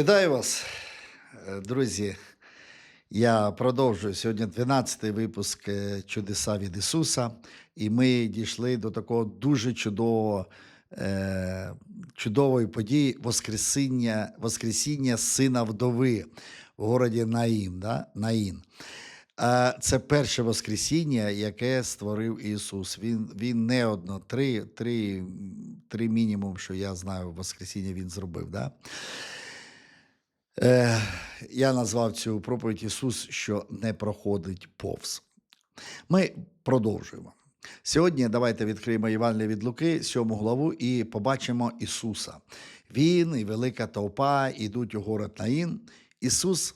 Вітаю вас, е, друзі. Я продовжую сьогодні 12-й випуск е, Чудеса від Ісуса, і ми дійшли до такого дуже чудового, е, чудової події Воскресіння, Воскресіння сина вдови в городі Наїм. Да? Наїн. Це перше Воскресіння, яке створив Ісус. Він, він не одно, три, три, три мінімум, що я знаю, Воскресіння Він зробив. Да? Е, я назвав цю проповідь Ісус, що не проходить повз. Ми продовжуємо. Сьогодні давайте відкриємо Євангеліє від Луки, 7 главу, і побачимо Ісуса. Він і велика толпа йдуть у город Наїн. Ісус,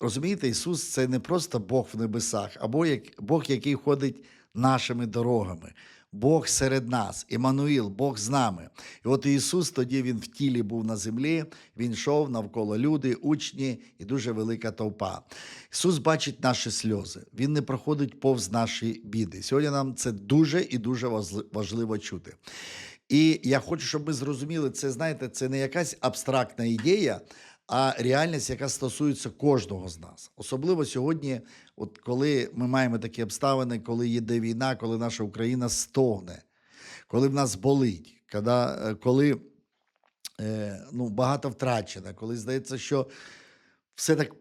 розумієте, Ісус це не просто Бог в небесах, або як, Бог, який ходить нашими дорогами. Бог серед нас, Іммануїл, Бог з нами. І от Ісус тоді Він в тілі був на землі, Він йшов навколо люди, учні і дуже велика толпа. Ісус бачить наші сльози, Він не проходить повз наші біди. Сьогодні нам це дуже і дуже важливо чути. І я хочу, щоб ми зрозуміли, це знаєте, це не якась абстрактна ідея, а реальність, яка стосується кожного з нас. Особливо сьогодні, от коли ми маємо такі обставини, коли йде війна, коли наша Україна стогне, коли в нас болить, коли, е, е, ну, багато втрачено, коли здається, що все так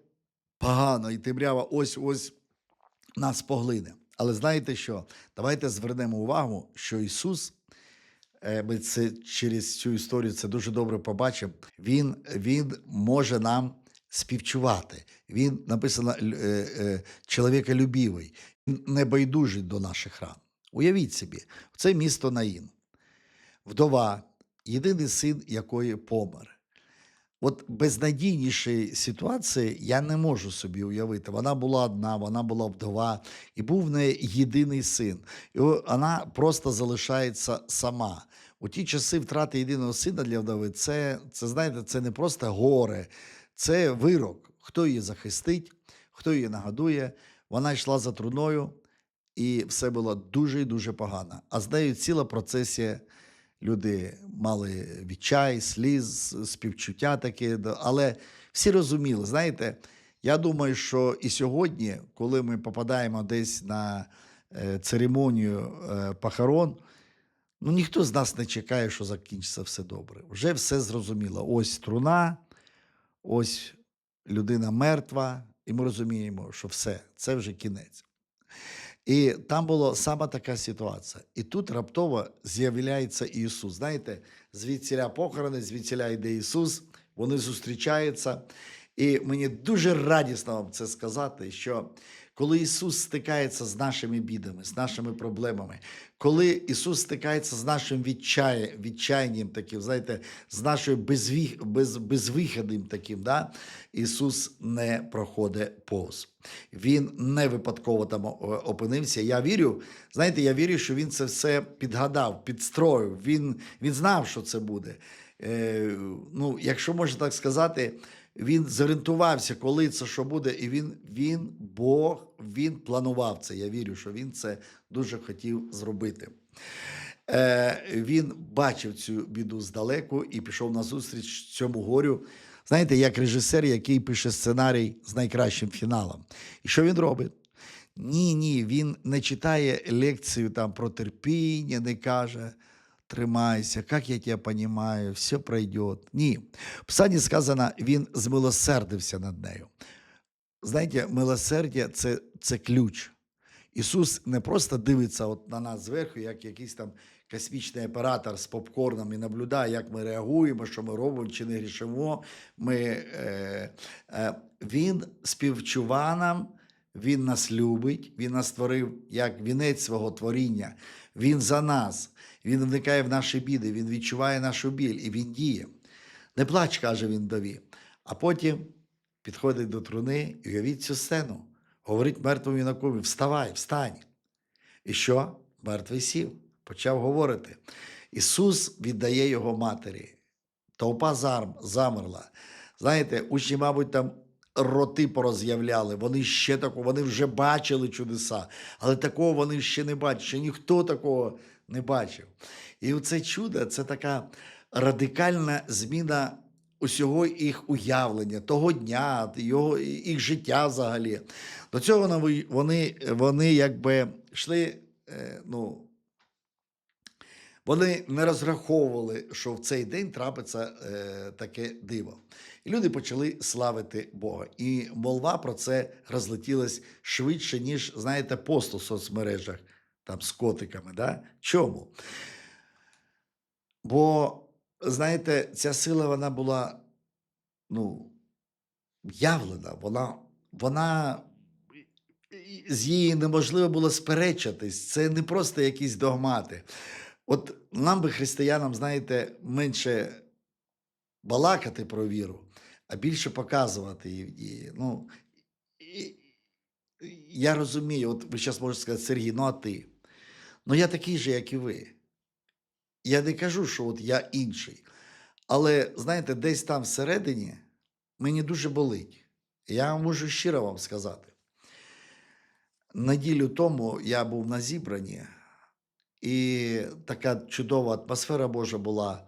погано і темрява ось ось нас поглине. Але знаєте що? Давайте звернемо увагу, що Ісус. Е, Ми це через цю історію це дуже добре побачимо. Він, він може нам співчувати. Він написано чоловіка любівий, е, чоловіколюбивий, він небайдужий до наших ран. Уявіть собі, це місто Наїн, вдова, єдиний син якої помер. От безнадійнішої ситуації я не можу собі уявити. Вона була одна, вона була вдова, і був в неї єдиний син. І вона просто залишається сама. У ті часи втрати єдиного сина для вдови, це, це знаєте, це не просто горе, це вирок. Хто її захистить, хто її нагодує. Вона йшла за труною, і все було дуже і дуже погано. А з нею ціла процесія Люди мали відчай, сліз, співчуття таке, але всі розуміли. Знаєте, я думаю, що і сьогодні, коли ми попадаємо десь на е, церемонію е, похорон, ну ніхто з нас не чекає, що закінчиться все добре. Вже все зрозуміло. Ось труна, ось людина мертва, і ми розуміємо, що все, це вже кінець. І там була саме така ситуація. І тут раптово з'являється Ісус. Знаєте, звідсіля похорони, звідсіля йде Ісус, вони зустрічаються. І мені дуже радісно вам це сказати, що коли Ісус стикається з нашими бідами, з нашими проблемами, коли Ісус стикається з нашим відчай, відчаянням таким, знаєте, з нашою безвіх, без, безвиходним таким, да? Ісус не проходить повз. Він не випадково там опинився. Я вірю, знаєте, я вірю, що він це все підгадав, підстроїв. Він, він знав, що це буде. Е, ну, якщо можна так сказати, він зорієнтувався, коли це що буде, і він, він, Бог, він планував це. Я вірю, що він це дуже хотів зробити. Е, він бачив цю біду здалеку і пішов на зустріч цьому горю. Знаєте, як режисер, який пише сценарій з найкращим фіналом. І що він робить? Ні, ні, він не читає лекцію там про терпіння, не каже. Тримайся, як я тебе розумію, все пройде. Ні. В Писанні сказано, він змилосердився над нею. Знаєте, милосердя це, це ключ. Ісус не просто дивиться от на нас зверху, як якийсь там космічний оператор з попкорном і наблюдає, як ми реагуємо, що ми робимо чи не грішимо. Ми, е, е, він співчува нам, він нас любить, він нас створив як вінець свого творіння. Він за нас, він вникає в наші біди, він відчуває нашу біль і він діє. Не плач, каже він дові. А потім підходить до труни і уявіть цю сцену. Говорить мертвому юнакові: вставай, встань. І що? Мертвий сів, почав говорити. Ісус віддає його матері. Толпа зар- замерла. Знаєте, учні, мабуть, там роти пороз'являли. Вони ще такого, вони вже бачили чудеса, але такого вони ще не бачили. Ще ніхто такого не бачив. І оце чудо це така радикальна зміна усього їх уявлення, того дня, його, їх життя взагалі. До цього вони, вони, вони якби йшли, е, ну, вони не розраховували, що в цей день трапиться е, таке диво. І люди почали славити Бога. І молва про це розлетілась швидше, ніж, знаєте, пост у соцмережах там з котиками. Да? Чому? Бо, знаєте, ця сила вона була ну, явлена, вона, вона з її неможливо було сперечатись. Це не просто якісь догмати. От нам би, християнам, знаєте, менше балакати про віру, а більше показувати її. Ну, і, я розумію, от ви зараз можете сказати, Сергій, ну а ти? Ну я такий же, як і ви. Я не кажу, що от я інший. Але знаєте, десь там всередині мені дуже болить. Я можу щиро вам сказати. Неділю тому я був на зібранні, і така чудова атмосфера Божа була.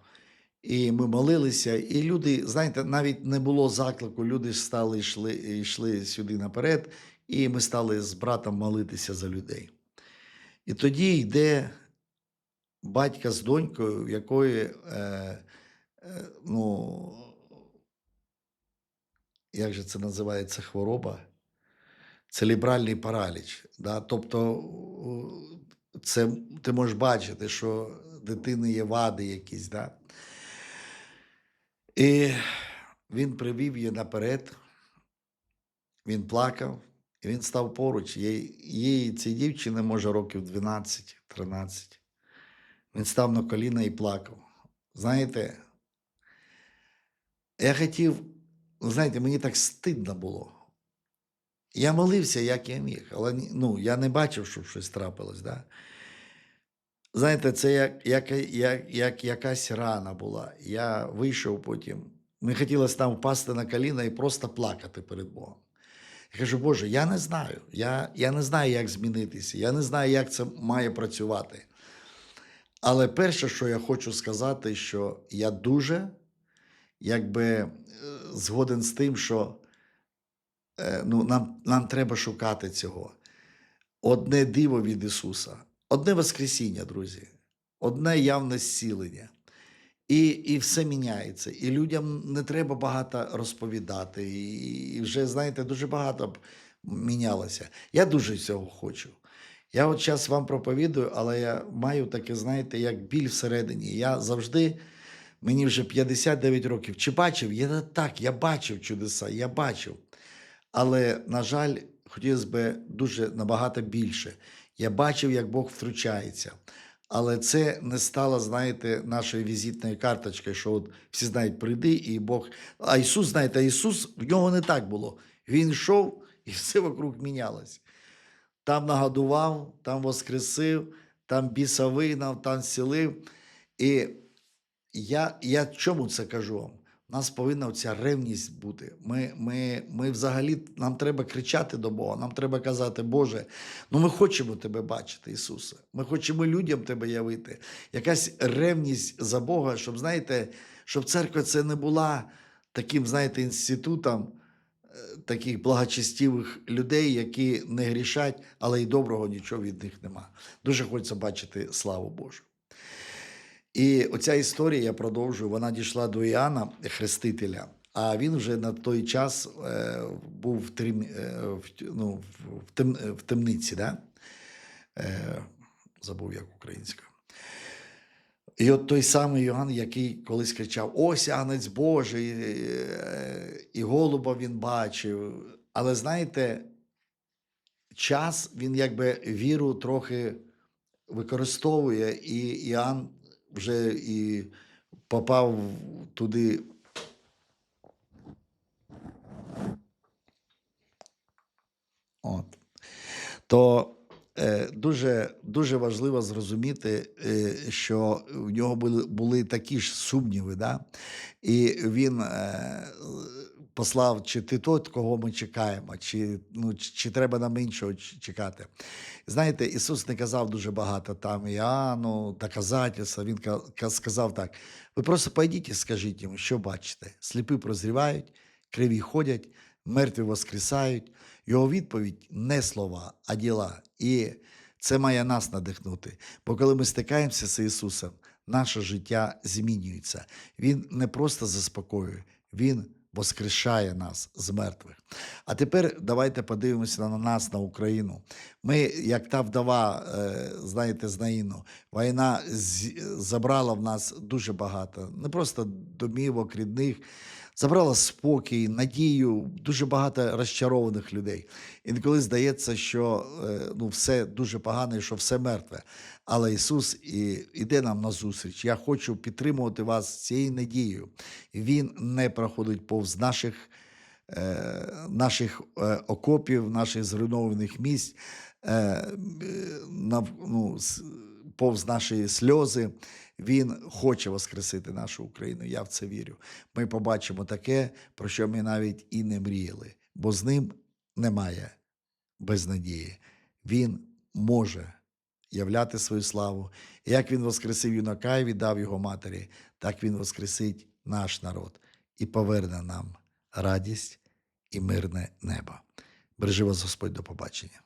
І ми молилися, і люди, знаєте, навіть не було заклику, люди стали йшли, йшли сюди наперед, і ми стали з братом молитися за людей. І тоді йде батька з донькою, в якої, е, е, ну, як же це називається хвороба? Целебральний параліч. Да? Тобто, це ти можеш бачити, що дитини є вади якісь. Да? І він привів її наперед, він плакав, і він став поруч. Їй цій дівчині, може, років 12-13. Він став на коліна і плакав. Знаєте, я хотів, знаєте, мені так стидно було. Я молився, як я міг, але ну, я не бачив, щоб щось трапилось. Да? Знаєте, це як, як, як, як якась рана була. Я вийшов потім. Мені хотілося там впасти на коліна і просто плакати перед Богом. Я кажу, Боже, я не знаю. Я, я не знаю, як змінитися. Я не знаю, як це має працювати. Але перше, що я хочу сказати, що я дуже якби е, згоден з тим, що е, ну, нам, нам треба шукати цього. Одне диво від Ісуса, одне Воскресіння, друзі, одне явне зцілення. І, і все міняється. І людям не треба багато розповідати. І, вже, знаєте, дуже багато б мінялося. Я дуже цього хочу. Я от зараз вам проповідую, але я маю таке, знаєте, як біль всередині. Я завжди, мені вже 59 років. Чи бачив? Я так, я бачив чудеса, я бачив. Але, на жаль, хотілося б дуже набагато більше. Я бачив, як Бог втручається. Але це не стало, знаєте, нашою візитною карточкою, що от всі знають, прийди, і Бог. А Ісус, знаєте, Ісус в нього не так було. Він йшов, і все вокруг мінялось. Там нагодував, там воскресив, там біса вигнав, там сілив. І я, я чому це кажу вам? У нас повинна ця ревність бути. Ми, ми, ми взагалі нам треба кричати до Бога, нам треба казати, Боже, ну ми хочемо Тебе бачити, Ісусе. Ми хочемо людям Тебе явити. Якась ревність за Бога, щоб, знаєте, щоб церква це не була таким, знаєте, інститутом е, таких благочестивих людей, які не грішать, але й доброго нічого від них нема. Дуже хочеться бачити славу Божу. І оця історія, я продовжую, вона дійшла до Іоанна Хрестителя, а він вже на той час е, був в, трім, е, в, ну, в, тем, в темниці, да? е, забув як українська. І от той самий Йоанн, який колись кричав: Ось агнець Божий, е, і голуба він бачив. Але знаєте, час він якби віру трохи використовує, і Іоанн вже і попав туди. От. То е, дуже, дуже важливо зрозуміти, е, що в нього були, були такі ж сумніви, да? і він е, послав, чи ти тот, кого ми чекаємо, чи, ну, чи, треба нам іншого чекати. Знаєте, Ісус не казав дуже багато там Іоанну, доказательства. Він ка- ка- сказав так: ви просто пойдіть і скажіть йому, що бачите. Сліпі прозрівають, криві ходять, мертві воскресають. Його відповідь не слова, а діла. І це має нас надихнути. Бо коли ми стикаємося з Ісусом, наше життя змінюється. Він не просто заспокоює, Він воскрешає нас з мертвих. А тепер давайте подивимося на нас, на Україну. Ми, як та вдова, е, знаєте, з війна забрала в нас дуже багато, не просто домівок, рідних, забрала спокій, надію, дуже багато розчарованих людей. Інколи здається, що е, ну, все дуже погано і що все мертве. Але Ісус і, іде нам на зустріч. Я хочу підтримувати вас цією надією. Він не проходить повз наших е, наших е, окопів, наших зруйнованих місць, ну, повз наші сльози. Він хоче воскресити нашу Україну. Я в це вірю. Ми побачимо таке, про що ми навіть і не мріяли, бо з ним немає безнадії. Він може являти свою славу. Як він воскресив юнака і віддав його матері, так він воскресить наш народ і поверне нам радість і мирне небо. Бережи вас Господь до побачення.